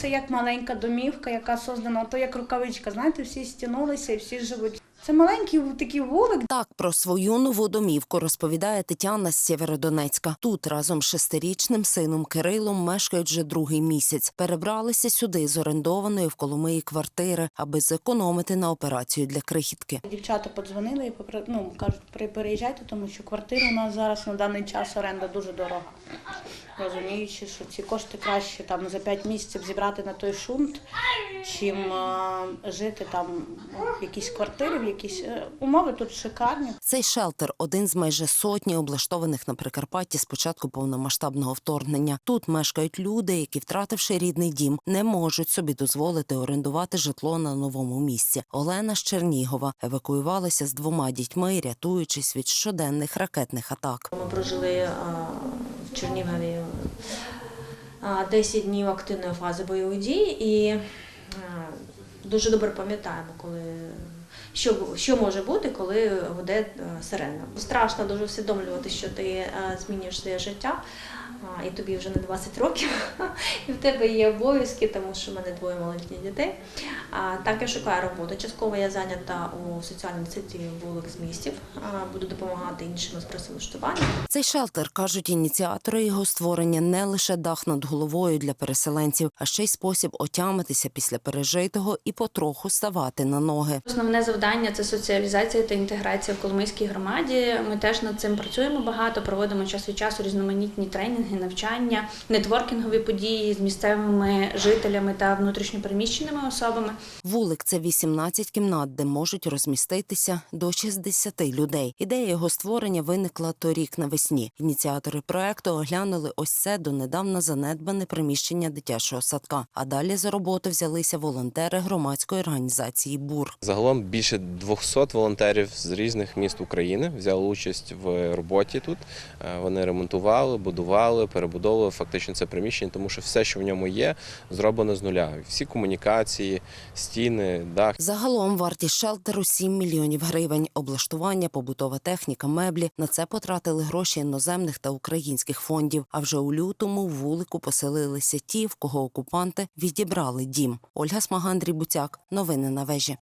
це як маленька домівка, яка создана, то як рукавичка. Знаєте, всі стягнулися і всі живуть. Це маленький такий вулик, Так про свою нову домівку розповідає Тетяна з Сєвєродонецька. Тут разом з шестирічним сином Кирилом мешкають вже другий місяць. Перебралися сюди з орендованої в Коломиї квартири, аби зекономити на операцію для крихітки. Дівчата подзвонили і ну, кажуть, переїжджайте, тому що квартира у нас зараз на даний час оренда дуже дорога. Розуміючи, що ці кошти краще там за 5 місяців зібрати на той шунт, чим е, жити там в якійсь квартирі, в якісь е, умови тут шикарні. Цей шелтер один з майже сотні облаштованих на Прикарпатті з початку повномасштабного вторгнення. Тут мешкають люди, які, втративши рідний дім, не можуть собі дозволити орендувати житло на новому місці. Олена з Чернігова евакуювалася з двома дітьми, рятуючись від щоденних ракетних атак. Ми прожили а, в Чернігові а, 10 днів активної фази бойових дій і дуже добре пам'ятаємо, коли. Що, що може бути, коли гуде е, сирена? Страшно дуже усвідомлювати, що ти е, змінюєш своє життя, а, і тобі вже не 20 років, і в тебе є обов'язки, тому що в мене двоє малолітніх дітей. А, так я шукаю роботу. Частково я зайнята у соціальній ініціативі вулик з містів. А, буду допомагати іншим з працевлаштування. Цей шелтер кажуть ініціатори його створення не лише дах над головою для переселенців, а ще й спосіб отямитися після пережитого і потроху ставати на ноги. Основне завдання це соціалізація та інтеграція в Коломийській громаді. Ми теж над цим працюємо багато, проводимо час від часу різноманітні тренінги, навчання, нетворкінгові події з місцевими жителями та внутрішньопереміщеними особами. Вулик це 18 кімнат, де можуть розміститися до 60 людей. Ідея його створення виникла торік навесні. Ініціатори проекту оглянули ось це донедавна занедбане приміщення дитячого садка. А далі за роботу взялися волонтери громадської організації БУР. Загалом більше 200 волонтерів з різних міст України взяли участь в роботі тут. Е, Вони ремонтували, будували, перебудовували фактично це приміщення, тому що все, що в ньому є, зроблено з нуля. Всі комунікації, стіни, дах. Загалом вартість шелтеру 7 мільйонів гривень. Облаштування, побутова техніка, меблі. На це потратили гроші іноземних та українських фондів. А вже у лютому в вулику поселилися ті, в кого окупанти відібрали дім. Ольга Смагандрій Буцяк. Новини на вежі.